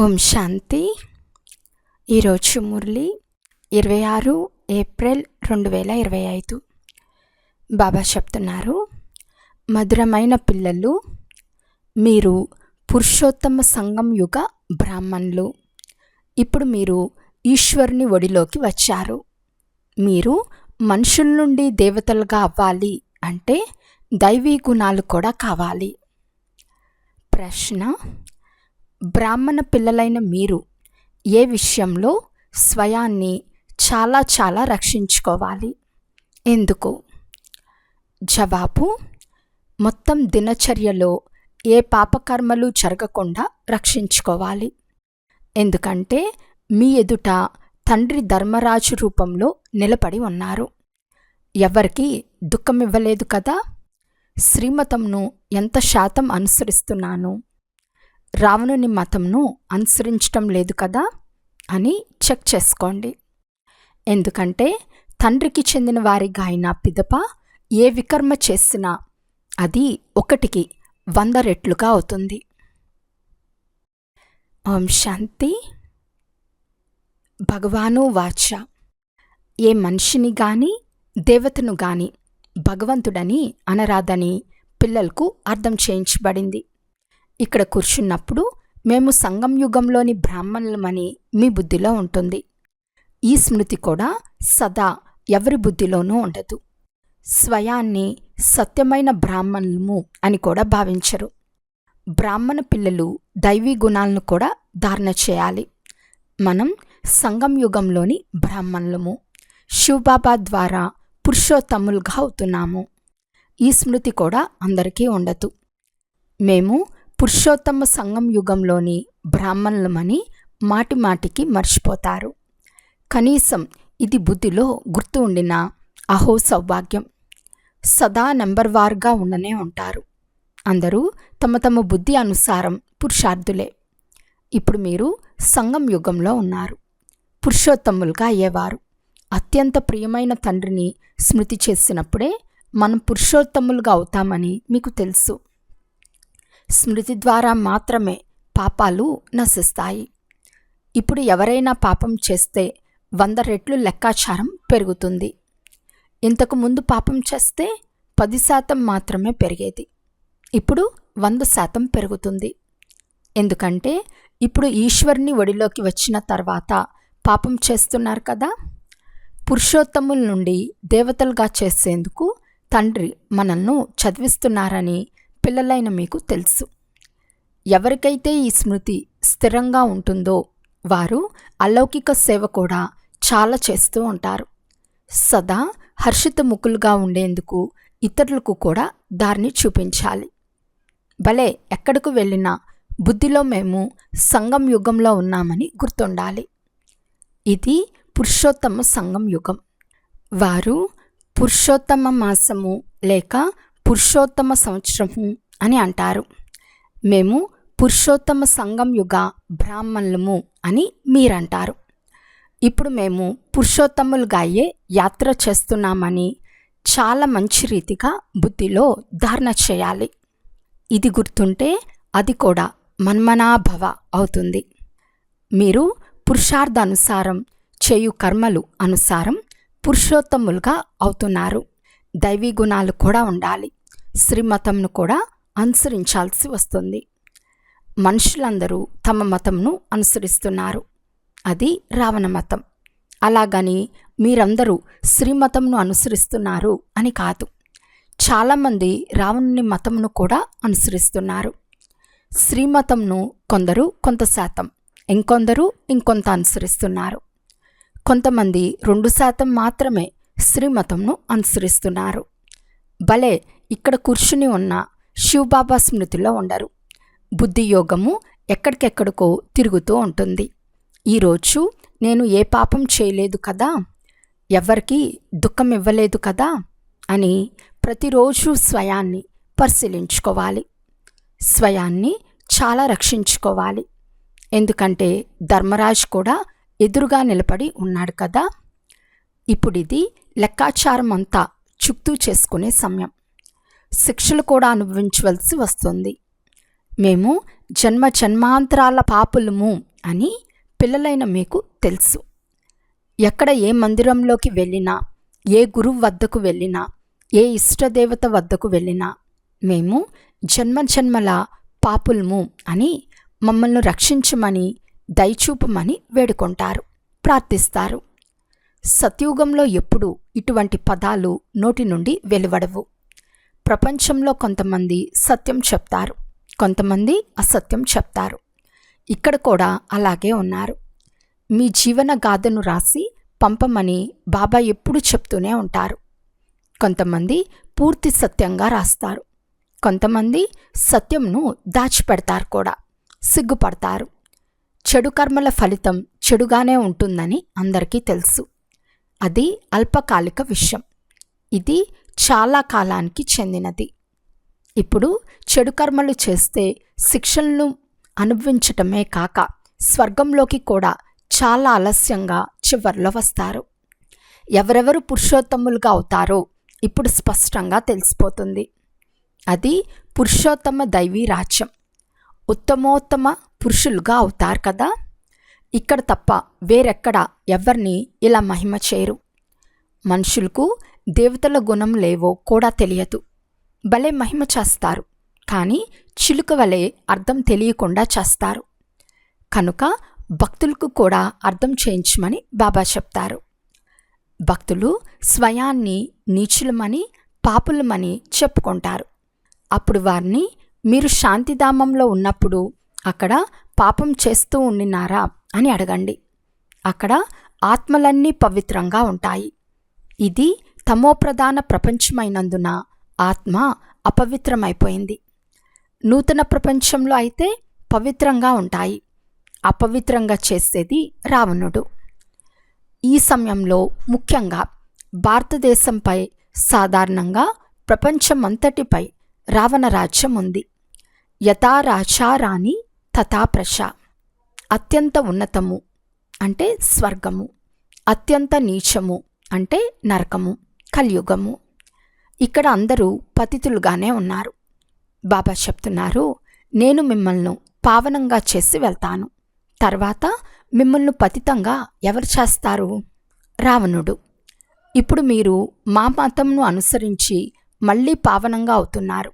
ఓం శాంతి. ఈరోజు మురళి ఇరవై ఆరు ఏప్రిల్ రెండు వేల ఇరవై ఐదు. బాబా చెప్తున్నారు మధురమైన పిల్లలు మీరు పురుషోత్తమ సంఘం యుగ బ్రాహ్మణులు. ఇప్పుడు మీరు ఈశ్వరుని ఒడిలోకి వచ్చారు. మీరు మనుషుల నుండి దేవతలుగా అవ్వాలి అంటే దైవీ గుణాలు కూడా కావాలి. ప్రశ్న బ్రాహ్మణ పిల్లలైన మీరు ఏ విషయంలో స్వయాన్ని చాలా చాలా రక్షించుకోవాలి? ఎందుకు? జవాబు మొత్తం దినచర్యలో ఏ పాపకర్మలు జరగకుండా రక్షించుకోవాలి. ఎందుకంటే మీ ఎదుట తండ్రి ధర్మరాజు రూపంలో నిలబడి ఉన్నారు. ఎవరికి దుఃఖం ఇవ్వలేదు కదా? శ్రీమతంను ఎంత శాతం అనుసరిస్తున్నాను? రావణుని మతంను అనుసరించటం లేదు కదా అని చెక్ చేసుకోండి. ఎందుకంటే తండ్రికి చెందిన వారిగా అయిన పిదప ఏ వికర్మ చేసినా అది ఒకటికి వంద రెట్లుగా అవుతుంది. ఓం శాంతి. భగవాను వాచ. ఏ మనిషిని గాని దేవతను గాని భగవంతుడని అనరాదని పిల్లలకు అర్థం చేయించబడింది. ఇక్కడ కూర్చున్నప్పుడు మేము సంగం యుగంలోని బ్రాహ్మణులమని మీ బుద్ధిలో ఉంటుంది. ఈ స్మృతి కూడా సదా ఎవరి బుద్ధిలోనూ ఉండదు. స్వయాన్ని సత్యమైన బ్రాహ్మణులము అని కూడా భావించరు. బ్రాహ్మణ పిల్లలు దైవీ గుణాలను కూడా ధారణ చేయాలి. మనం సంగం యుగంలోని బ్రాహ్మణులము. శివబాబా ద్వారా పురుషోత్తములుగా అవుతున్నాము. ఈ స్మృతి కూడా అందరికీ ఉండదు. మేము పురుషోత్తమ సంఘం యుగంలోని బ్రాహ్మణులమని మాటి మాటికి మర్చిపోతారు. కనీసం ఇది బుద్ధిలో గుర్తు ఉండిన అహో సౌభాగ్యం. సదా నెంబర్ వార్గా ఉండనే ఉంటారు. అందరూ తమ తమ బుద్ధి అనుసారం పురుషార్థులే. ఇప్పుడు మీరు సంఘం యుగంలో ఉన్నారు. పురుషోత్తములుగా అయ్యేవారు. అత్యంత ప్రియమైన తండ్రిని స్మృతి చేసినప్పుడే మనం పురుషోత్తములుగా అవుతామని మీకు తెలుసు. స్మృతి ద్వారా మాత్రమే పాపాలు నశిస్తాయి. ఇప్పుడు ఎవరైనా పాపం చేస్తే వంద రెట్లు లెక్కాచారం పెరుగుతుంది. ఇంతకు ముందు పాపం చేస్తే పది శాతం మాత్రమే పెరిగేది. ఇప్పుడు వంద శాతం పెరుగుతుంది. ఎందుకంటే ఇప్పుడు ఈశ్వరుని ఒడిలోకి వచ్చిన తర్వాత పాపం చేస్తున్నారు కదా. పురుషోత్తముల నుండి దేవతలుగా చేసేందుకు తండ్రి మనల్ని చదివిస్తున్నారని పిల్లలైన మీకు తెలుసు. ఎవరికైతే ఈ స్మృతి స్థిరంగా ఉంటుందో వారు అలౌకిక సేవ కూడా చాలా చేస్తూ ఉంటారు. సదా హర్షిత ముఖులుగా ఉండేందుకు ఇతరులకు కూడా దారిని చూపించాలి. భలే ఎక్కడకు వెళ్ళినా బుద్ధిలో మేము సంగం యుగంలో ఉన్నామని గుర్తుండాలి. ఇది పురుషోత్తమ సంగం యుగం. వారు పురుషోత్తమ మాసము లేక పురుషోత్తమ సంవత్సరము అని అంటారు. మేము పురుషోత్తమ సంఘం యుగ బ్రాహ్మణులము అని మీరంటారు. ఇప్పుడు మేము పురుషోత్తములుగా అయ్యే యాత్ర చేస్తున్నామని చాలా మంచి రీతిగా బుద్ధిలో ధారణ చేయాలి. ఇది గుర్తుంటే అది కూడా మన్మనాభవ అవుతుంది. మీరు పురుషార్థానుసారం చేయు కర్మలు అనుసారం పురుషోత్తములుగా అవుతున్నారు. దైవీ గుణాలు కూడా ఉండాలి. శ్రీమతంను కూడా అనుసరించాల్సి వస్తుంది. మనుషులందరూ తమ మతంను అనుసరిస్తున్నారు. అది రావణ మతం. అలాగని మీరందరూ శ్రీమతంను అనుసరిస్తున్నారు అని కాదు. చాలామంది రావణుని మతంను కూడా అనుసరిస్తున్నారు. శ్రీమతంను కొందరు కొంత శాతం ఇంకొందరు ఇంకొంత అనుసరిస్తున్నారు. కొంతమంది రెండు శాతం మాత్రమే శ్రీమతంను అనుసరిస్తున్నారు. భలే ఇక్కడ కూర్చుని ఉన్న శివబాబా స్మృతిలో ఉండరు. బుద్ధి యోగము ఎక్కడికెక్కడికో తిరుగుతూ ఉంటుంది. ఈరోజు నేను ఏ పాపం చేయలేదు కదా? ఎవరికీ దుఃఖం ఇవ్వలేదు కదా? అని ప్రతిరోజు స్వయాన్ని పరిశీలించుకోవాలి. స్వయాన్ని చాలా రక్షించుకోవాలి. ఎందుకంటే ధర్మరాజు కూడా ఎదురుగా నిలబడి ఉన్నాడు కదా? ఇప్పుడు ఇది లెక్కాచారం అంతా చుక్తూ చేసుకునే సమయం. శిక్షలు కూడా అనుభవించవలసి వస్తుంది. మేము జన్మ జన్మాంతరాల పాపులము అని పిల్లలైన మీకు తెలుసు. ఎక్కడ ఏ మందిరంలోకి వెళ్ళినా ఏ గురువు వద్దకు వెళ్ళినా ఏ ఇష్టదేవత వద్దకు వెళ్ళినా మేము జన్మ జన్మల పాపులము అని మమ్మల్ని రక్షించమని దయచూపమని వేడుకుంటారు ప్రార్థిస్తారు. సత్యుగంలో ఎప్పుడూ ఇటువంటి పదాలు నోటి నుండి వెలువడవు. ప్రపంచంలో కొంతమంది సత్యం చెప్తారు కొంతమంది అసత్యం చెప్తారు. ఇక్కడ కూడా అలాగే ఉన్నారు. మీ జీవన గాథను రాసి పంపమని బాబా ఎప్పుడు చెప్తూనే ఉంటారు. కొంతమంది పూర్తి సత్యంగా రాస్తారు. కొంతమంది సత్యంను దాచిపెడతారు కూడా సిగ్గుపడతారు. చెడు కర్మల ఫలితం చెడుగానే ఉంటుందని అందరికీ తెలుసు. అది అల్పకాలిక విషయం. ఇది చాలా కాలానికి చెందినది. ఇప్పుడు చెడు కర్మలు చేస్తే శిక్షలను అనుభవించటమే కాక స్వర్గంలోకి కూడా చాలా ఆలస్యంగా చివర్లో వస్తారు. ఎవరెవరు పురుషోత్తములుగా అవుతారో ఇప్పుడు స్పష్టంగా తెలిసిపోతుంది. అది పురుషోత్తమ దైవీ రాజ్యం. ఉత్తమోత్తమ పురుషులుగా అవుతారు కదా? ఇక్కడ తప్ప వేరెక్కడ ఎవరిని ఇలా మహిమ చేయరు. మనుషులకు దేవతల గుణం లేవో కూడా తెలియదు. భలే మహిమ చేస్తారు. కానీ చిలుక వలె అర్థం తెలియకుండా చేస్తారు. కనుక భక్తులకు కూడా అర్థం చేయించమని బాబా చెప్తారు. భక్తులు స్వయాన్ని నీచులమని పాపులమని చెప్పుకుంటారు. అప్పుడు వారిని మీరు శాంతిధామంలో ఉన్నప్పుడు అక్కడ పాపం చేస్తూ ఉండినారా? అని అడగండి. అక్కడ ఆత్మలన్నీ పవిత్రంగా ఉంటాయి. ఇది తమోప్రధాన ప్రపంచమైనందున ఆత్మ అపవిత్రమైపోయింది. నూతన ప్రపంచంలో అయితే పవిత్రంగా ఉంటాయి. అపవిత్రంగా చేసేది రావణుడు. ఈ సమయంలో ముఖ్యంగా భారతదేశంపై సాధారణంగా ప్రపంచమంతటిపై రావణ రాజ్యం ఉంది. యథా రాజా రాణి తథా ప్రశా అత్యంత ఉన్నతము అంటే స్వర్గము. అత్యంత నీచము అంటే నరకము కలియుగము. ఇక్కడ అందరూ పతితులుగానే ఉన్నారు. బాబా చెప్తున్నారు నేను మిమ్మల్ని పావనంగా చేసి వెళ్తాను. తర్వాత మిమ్మల్ని పతితంగా ఎవరు చేస్తారు? రావణుడు. ఇప్పుడు మీరు మా మతంను అనుసరించి మళ్ళీ పావనంగా అవుతున్నారు.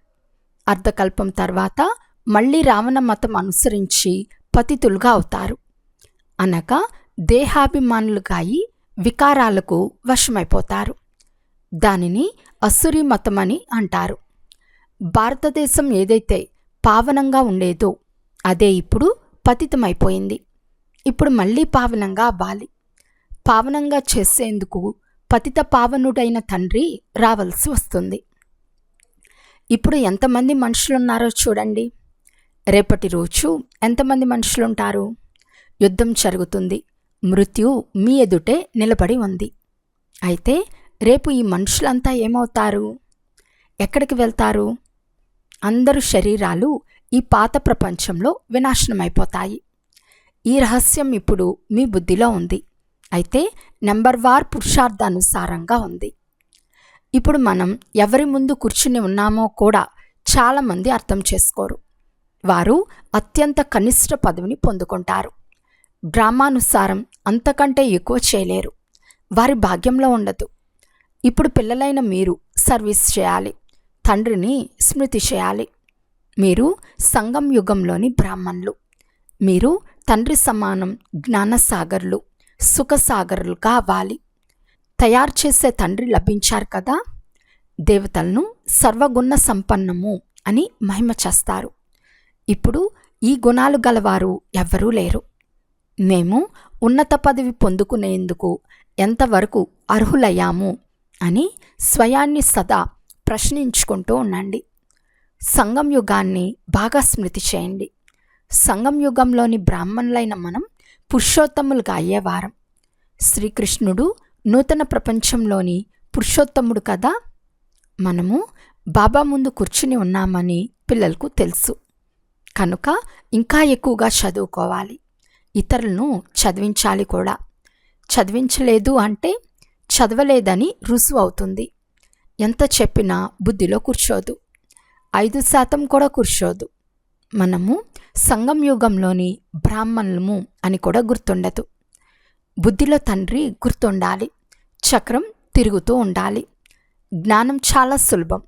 అర్ధకల్పం తర్వాత మళ్ళీ రావణ మతం అనుసరించి పతితులుగా అవుతారు. అనగా దేహాభిమానులుగా అయి వికారాలకు వశమైపోతారు. దానిని అసురి మతమని అంటారు. భారతదేశం ఏదైతే పావనంగా ఉండేదో అదే ఇప్పుడు పతితమైపోయింది. ఇప్పుడు మళ్ళీ పావనంగా అవ్వాలి. పావనంగా చేసేందుకు పతిత పావనుడైన తండ్రి రావాల్సి వస్తుంది. ఇప్పుడు ఎంతమంది మనుషులున్నారో చూడండి. రేపటి రోజు ఎంతమంది మనుషులుంటారు? యుద్ధం జరుగుతుంది. మృత్యు మీ ఎదుటే నిలబడి ఉంది. అయితే రేపు ఈ మనుషులంతా ఏమవుతారు? ఎక్కడికి వెళ్తారు? అందరు శరీరాలు ఈ పాత ప్రపంచంలో వినాశనమైపోతాయి. ఈ రహస్యం ఇప్పుడు మీ బుద్ధిలో ఉంది. అయితే నెంబర్ వార్ పురుషార్థానుసారంగా ఉంది. ఇప్పుడు మనం ఎవరి ముందు కూర్చుని ఉన్నామో కూడా చాలామంది అర్థం చేసుకోరు. వారు అత్యంత కనిష్ట పదవిని పొందుకుంటారు. డ్రామానుసారం అంతకంటే ఎక్కువ చేయలేరు. వారి భాగ్యంలో ఉండదు. ఇప్పుడు పిల్లలైన మీరు సర్వీస్ చేయాలి. తండ్రిని స్మృతి చేయాలి. మీరు సంగం యుగంలోని బ్రాహ్మణులు. మీరు తండ్రి సమానం జ్ఞానసాగర్లు సుఖసాగర్లు కావాలి. తయారు చేసే తండ్రి లభించారు కదా? దేవతలను సర్వగుణ సంపన్నము అని మహిమ చేస్తారు. ఇప్పుడు ఈ గుణాలు గలవారు ఎవ్వరూ లేరు. మేము ఉన్నత పదవి పొందుకునేందుకు ఎంతవరకు అర్హులయ్యాము అని స్వయాన్ని సదా ప్రశ్నించుకుంటూ ఉండండి. సంగం యుగాన్ని బాగా స్మృతి చేయండి. సంగం యుగంలోని బ్రాహ్మణులైన మనం పురుషోత్తములుగా అయ్యేవారం. శ్రీకృష్ణుడు నూతన ప్రపంచంలోని పురుషోత్తముడు కదా? మనము బాబా ముందు కూర్చుని ఉన్నామని పిల్లలకు తెలుసు. కనుక ఇంకా ఎక్కువగా చదువుకోవాలి. ఇతరులను చదివించాలి కూడా. చదివించలేదు అంటే చదవలేదని రుజువు అవుతుంది. ఎంత చెప్పినా బుద్ధిలో కూర్చోదు. ఐదు శాతం కూడా కూర్చోదు. మనము సంగం యుగంలోని బ్రాహ్మణులము అని కూడా గుర్తుండదు. బుద్ధిలో తండ్రి గుర్తుండాలి. చక్రం తిరుగుతూ ఉండాలి. జ్ఞానం చాలా సులభం.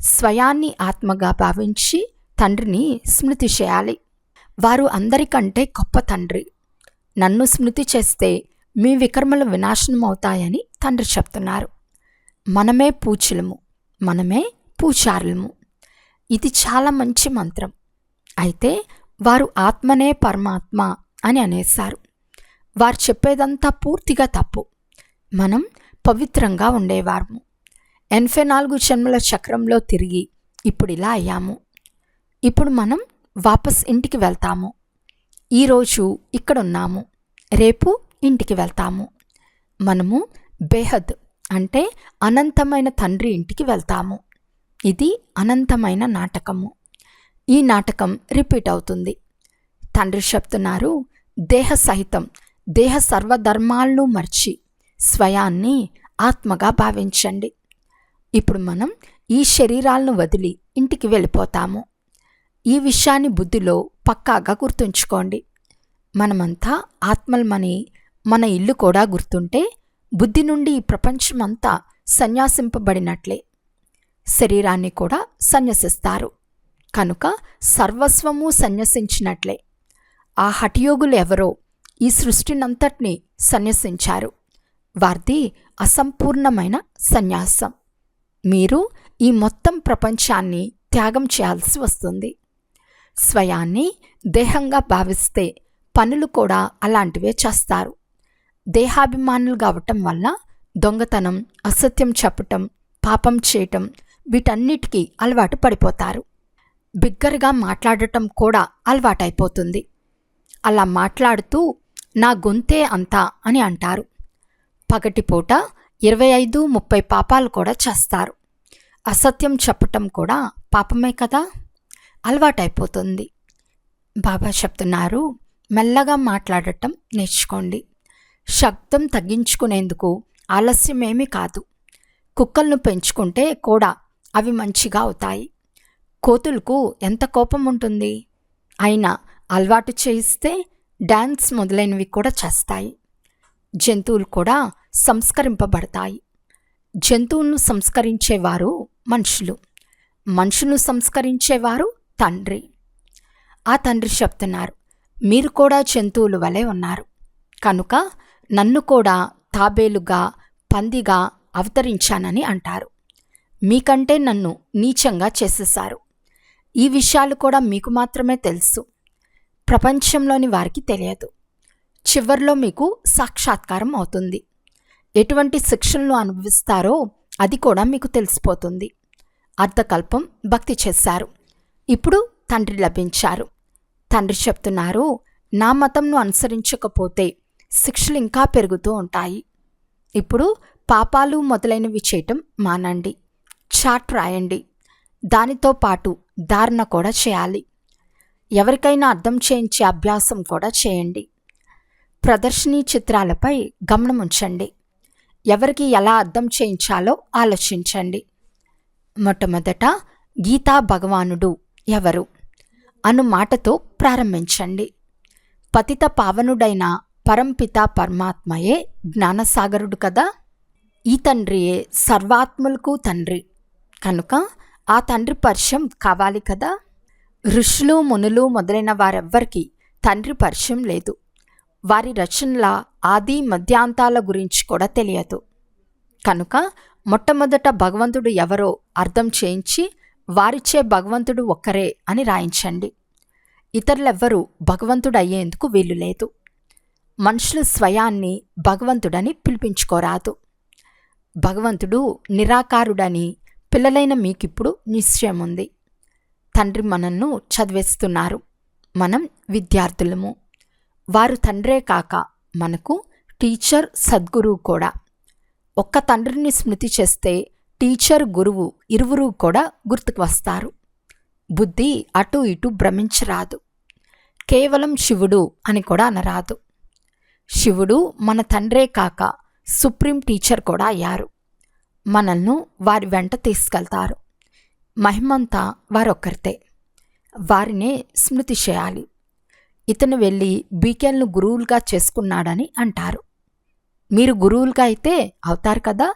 స్వయాన్ని ఆత్మగా భావించి తండ్రిని స్మృతి చేయాలి. వారు అందరికంటే గొప్ప తండ్రి. నన్ను స్మృతి చేస్తే మీ వికర్మలు వినాశనం అవుతాయని తండ్రి చెప్తున్నారు. మనమే పూచులము మనమే పూచారులము ఇది చాలా మంచి మంత్రం. అయితే వారు ఆత్మనే పరమాత్మ అని అనేశారు. వారు చెప్పేదంతా పూర్తిగా తప్పు. మనం పవిత్రంగా ఉండేవారము. ఎనభై నాలుగు జన్మల చక్రంలో తిరిగి ఇప్పుడు ఇలా అయ్యాము. ఇప్పుడు మనం వాపస్ ఇంటికి వెళ్తాము. ఈరోజు ఇక్కడ ఉన్నాము రేపు ఇంటికి వెళ్తాము. మనము బేహద్ అంటే అనంతమైన తండ్రి ఇంటికి వెళ్తాము. ఇది అనంతమైన నాటకము. ఈ నాటకం రిపీట్ అవుతుంది. తండ్రి చెప్తున్నారు దేహ సహితం దేహ సర్వధర్మాలను మర్చి స్వయాన్ని ఆత్మగా భావించండి. ఇప్పుడు మనం ఈ శరీరాలను వదిలి ఇంటికి వెళ్ళిపోతాము. ఈ విషయాన్ని బుద్ధిలో పక్కాగా గుర్తుంచుకోండి. మనమంతా ఆత్మలమని మన ఇల్లు కూడా గుర్తుంటే బుద్ధి నుండి ఈ ప్రపంచమంతా సన్యాసింపబడినట్లే. శరీరాన్ని కూడా సన్యసిస్తారు. కనుక సర్వస్వము సన్యసించినట్లే. ఆ హఠయోగులు ఎవరో ఈ సృష్టినంతటిని సన్యసించారు. వారిది అసంపూర్ణమైన సన్యాసం. మీరు ఈ మొత్తం ప్రపంచాన్ని త్యాగం చేయాల్సి వస్తుంది. స్వయాన్ని దేహంగా భావిస్తే పనులు కూడా అలాంటివే చేస్తారు. దేహాభిమానులు కావటం వల్ల దొంగతనం అసత్యం చెప్పటం పాపం చేయటం వీటన్నిటికీ అలవాటు పడిపోతారు. బిగ్గరగా మాట్లాడటం కూడా అలవాటైపోతుంది. అలా మాట్లాడుతూ నా గొంతే అంతా అని అంటారు. పగటిపూట ఇరవై ఐదు ముప్పై పాపాలు కూడా చేస్తారు. అసత్యం చెప్పటం కూడా పాపమే కదా? అలవాటైపోతుంది. బాబా చెప్తున్నారు మెల్లగా మాట్లాడటం నేర్చుకోండి. శబ్దం తగ్గించుకునేందుకు ఆలస్యమేమీ కాదు. కుక్కలను పెంచుకుంటే కూడా అవి మంచిగా అవుతాయి. కోతులకు ఎంత కోపం ఉంటుంది? అయినా అలవాటు చేయిస్తే డ్యాన్స్ మొదలైనవి కూడా చేస్తాయి. జంతువులు కూడా సంస్కరింపబడతాయి. జంతువులను సంస్కరించేవారు మనుషులు. మనుషులను సంస్కరించేవారు తండ్రి. ఆ తండ్రి చెప్తున్నారు మీరు కూడా జంతువులు వలె ఉన్నారు. కనుక నన్ను కూడా తాబేలుగా పందిగా అవతరించానని అంటారు. మీకంటే నన్ను నీచంగా చేసేశారు. ఈ విషయాలు కూడా మీకు మాత్రమే తెలుసు. ప్రపంచంలోని వారికి తెలియదు. చివర్లో మీకు సాక్షాత్కారం అవుతుంది. ఎటువంటి శిక్షణలు అనుభవిస్తారో అది కూడా మీకు తెలిసిపోతుంది. అర్థకల్పం భక్తి చేశారు. ఇప్పుడు తండ్రి లభించారు. తండ్రి చెప్తున్నారు నా మతంను అనుసరించకపోతే శిక్షలు ఇంకా పెరుగుతూ ఉంటాయి. ఇప్పుడు పాపాలు మొదలైనవి చేయటం మానండి. చాట్ రాయండి. దానితో పాటు ధారణ కూడా చేయాలి. ఎవరికైనా అర్థం చేయించే అభ్యాసం కూడా చేయండి. ప్రదర్శనీ చిత్రాలపై గమనం ఉంచండి. ఎవరికి ఎలా అర్థం చేయించాలో ఆలోచించండి. మొట్టమొదట గీతా భగవానుడు ఎవరు? అను మాటతో ప్రారంభించండి. పతిత పావనుడైన పరంపిత పరమాత్మయే జ్ఞానసాగరుడు కదా? ఈ తండ్రియే సర్వాత్ములకు తండ్రి. కనుక ఆ తండ్రి పరిచయం కావాలి కదా? ఋషులు మునులు మొదలైన వారెవ్వరికీ తండ్రి పరిచయం లేదు. వారి రచనల ఆది మధ్యాంతాల గురించి కూడా తెలియదు. కనుక మొట్టమొదట భగవంతుడు ఎవరో అర్థం చేయించి వారిచ్చే భగవంతుడు ఒక్కరే అని రాయించండి. ఇతరులెవ్వరూ భగవంతుడు అయ్యేందుకు వీలు లేదు. మనుషులు స్వయాన్ని భగవంతుడని పిలిపించుకోరాదు. భగవంతుడు నిరాకారుడని పిల్లలైన మీకిప్పుడు నిశ్చయం ఉంది తండ్రి మనల్ను చదివేస్తున్నారు. మనం విద్యార్థులము. వారు తండ్రే కాక మనకు టీచర్ సద్గురువు కూడా. ఒక్క తండ్రిని స్మృతి చేస్తే టీచర్ గురువు ఇరువురు కూడా గుర్తుకు వస్తారు. బుద్ధి అటు ఇటు భ్రమించరాదు. కేవలం శివుడు అని కూడా అనరాదు. శివుడు మన తండ్రే కాక సుప్రీం టీచర్ కూడా అయ్యారు. మనల్ని వారి వెంట తీసుకెళ్తారు. మహిమంతా వారొక్కరితే. వారినే స్మృతి చేయాలి. ఇతను వెళ్ళి బీకెల్ను గురువులుగా చేసుకున్నాడని అంటారు. మీరు గురువులుగా అయితే అవుతారు కదా?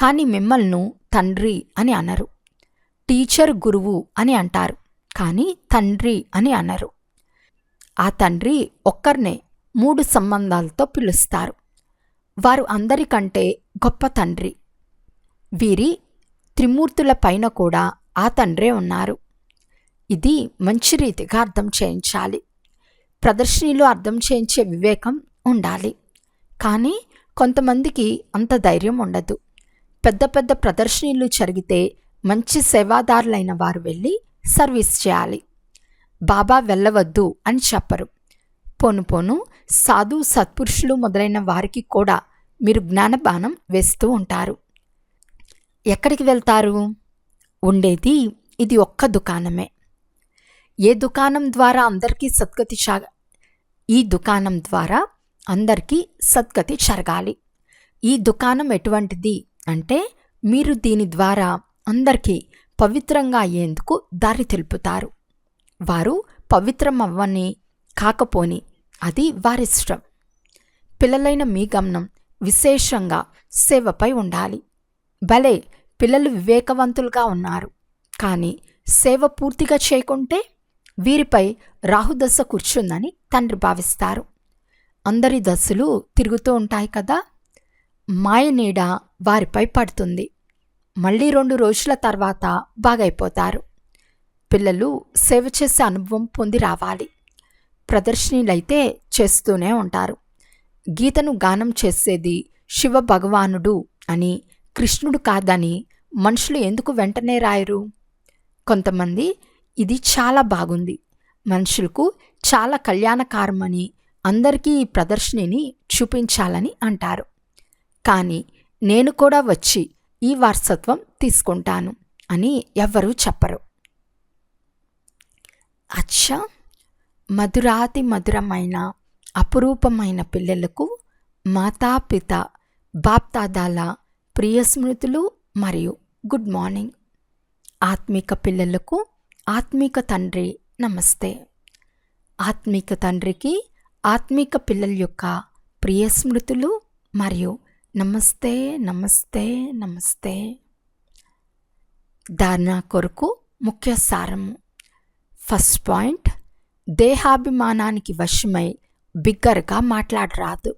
కానీ మిమ్మల్ని తండ్రి అని అనరు. టీచర్ గురువు అని అంటారు. కానీ తండ్రి అని అనరు. ఆ తండ్రి ఒక్కరినే మూడు సంబంధాలతో పిలుస్తారు. వారు అందరికంటే గొప్ప తండ్రి. వీరి త్రిమూర్తుల పైన కూడా ఆ తండ్రే ఉన్నారు. ఇది మంచి రీతిగా అర్థం చేయించాలి. ప్రదర్శనలో అర్థం చేయించే వివేకం ఉండాలి. కానీ కొంతమందికి అంత ధైర్యం ఉండదు. పెద్ద పెద్ద ప్రదర్శనలు జరిగితే మంచి సేవాదారులైన వారు వెళ్ళి సర్వీస్ చేయాలి. బాబా వెళ్ళవద్దు అని చెప్పరు. పోను పోను సాధు సత్పురుషులు మొదలైన వారికి కూడా మీరు జ్ఞానబాణం వేస్తూ ఉంటారు. ఎక్కడికి వెళ్తారు? ఉండేది ఇది ఒక్క దుకాణమే. ఏ దుకాణం ద్వారా అందరికీ సద్గతి చా ఈ దుకాణం ద్వారా అందరికీ సద్గతి జరగాలి. ఈ దుకాణం ఎటువంటిది? అంటే మీరు దీని ద్వారా అందరికీ పవిత్రంగా అయ్యేందుకు దారి తెలుపుతారు. వారు పవిత్రం అవ్వని కాకపోని అది వారిష్టం పిల్లలైన మీ గమనం విశేషంగా సేవపై ఉండాలి. భలే పిల్లలు వివేకవంతులుగా ఉన్నారు. కానీ సేవ పూర్తిగా చేయకుంటే వీరిపై రాహుదశ కూర్చుందని తండ్రి భావిస్తారు. అందరి దశలు తిరుగుతూ ఉంటాయి కదా? మాయ నీడ వారిపై పడుతుంది. మళ్ళీ రెండు రోజుల తర్వాత బాగైపోతారు. పిల్లలు సేవ చేసే అనుభవం పొంది రావాలి. ప్రదర్శనలైతే చేస్తూనే ఉంటారు. గీతను గానం చేసేది శివ భగవానుడు అని కృష్ణుడు కాదని మనుషులు ఎందుకు వెంటనే రాయరు? కొంతమంది ఇది చాలా బాగుంది. మనుషులకు చాలా కళ్యాణకారమని అందరికీ ఈ ప్రదర్శనని చూపించాలని అంటారు. కానీ నేను కూడా వచ్చి ఈ వారసత్వం తీసుకుంటాను అని ఎవ్వరూ చెప్పరు. అచ్చా! మధురాతి మధురమైన అపురూపమైన పిల్లలకు మాతాపిత బాప్తాదాల ప్రియ స్మృతులు మరియు గుడ్ మార్నింగ్. ఆత్మిక పిల్లలకు ఆత్మిక తండ్రి నమస్తే. ఆత్మిక తండ్రికి ఆత్మిక పిల్లల యొక్క ప్రియ స్మృతులు మరియు నమస్తే నమస్తే నమస్తే. ధారణ కొరకు ముఖ్య సారము. ఫస్ట్ పాయింట్ దేహాభిమానానికి వశమై బిగ్గరగా మాట్లాడరాదు.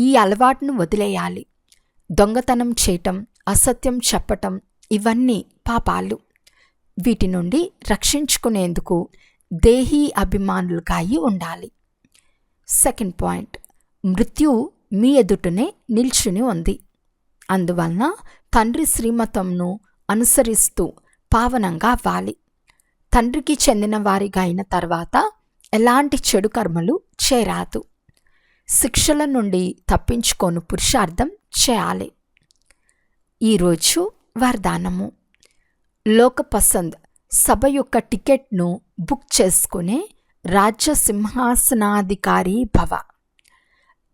ఈ అలవాటును వదిలేయాలి. దొంగతనం చేయటం అసత్యం చెప్పటం ఇవన్నీ పాపాలు. వీటి నుండి రక్షించుకునేందుకు దేహీ అభిమానులుగా అయి ఉండాలి. సెకండ్ పాయింట్ మృత్యు మీ ఎదుటనే నిల్చుని ఉంది. అందువలన తండ్రి శ్రీమతంను అనుసరిస్తూ పావనంగా అవ్వాలి. తండ్రికి చెందిన వారిగా అయిన తర్వాత ఎలాంటి చెడు కర్మలు చేరాదు. శిక్షల నుండి తప్పించుకోను పురుషార్థం చేయాలి. ఈరోజు వరదానము. లోకపసంద్ సభ యొక్క టికెట్ను బుక్ చేసుకునే రాజ్య సింహాసనాధికారి భవ.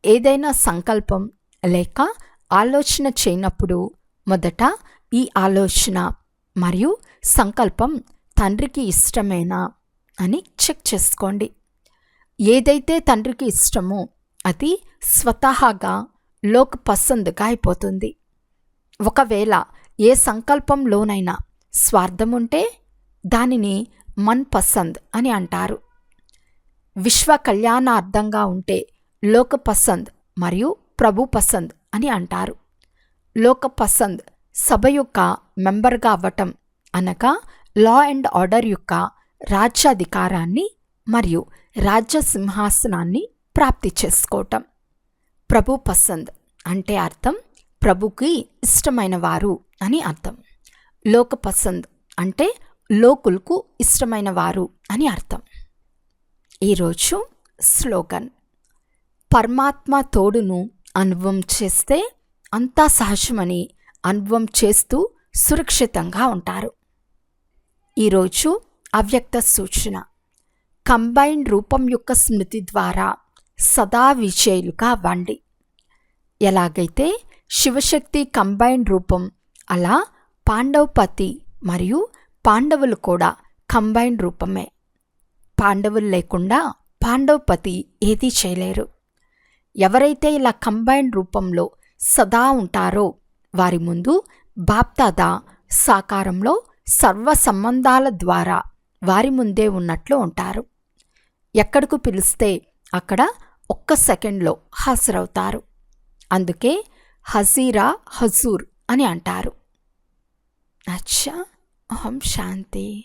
ఏదైనా సంకల్పం లేక ఆలోచన చేయనప్పుడు మొదట ఈ ఆలోచన మరియు సంకల్పం తండ్రికి ఇష్టమేనా అని చెక్ చేసుకోండి. ఏదైతే తండ్రికి ఇష్టమో అది స్వతహాగా లోక్ పసంద్గా అయిపోతుంది. ఒకవేళ ఏ సంకల్పంలోనైనా స్వార్థం ఉంటే దానిని మన్ పసంద్ అని అంటారు. విశ్వ కళ్యాణార్థంగా ఉంటే లోక పసంద్ మరియు ప్రభు పసంద్ అని అంటారు. లోక పసంద్ సభ యొక్క మెంబర్గా అవ్వటం అనగా లా అండ్ ఆర్డర్ యొక్క రాజ్యాధికారాన్ని మరియు రాజ్య సింహాసనాన్ని ప్రాప్తి చేసుకోవటం. ప్రభు పసంద్ అంటే అర్థం ప్రభుకి ఇష్టమైన వారు అని అర్థం. లోక పసంద్ అంటే లోకులకు ఇష్టమైన వారు అని అర్థం. ఈరోజు స్లోగన్. పరమాత్మ తోడును అనుభవం చేస్తే అంతా సహజమని అనుభవం చేస్తూ సురక్షితంగా ఉంటారు. ఈరోజు అవ్యక్త సూచన. కంబైన్ రూపం యొక్క స్మృతి ద్వారా సదా విజయులుగా వండి. ఎలాగైతే శివశక్తి కంబైన్ రూపం అలా పాండవపతి మరియు పాండవులు కూడా కంబైన్ రూపమే. పాండవులు లేకుండా పాండవపతి ఏదీ చేయలేరు. ఎవరైతే ఇలా కంబైన్డ్ రూపంలో సదా ఉంటారో వారి ముందు బాప్తాదా సాకారంలో సర్వ సంబంధాల ద్వారా వారి ముందే ఉన్నట్లు ఉంటారు. ఎక్కడకు పిలిస్తే అక్కడ ఒక్క సెకండ్లో హాజరవుతారు. అందుకే హజీరా హజూర్ అని అంటారు. అచ్చా! ఓం శాంతి.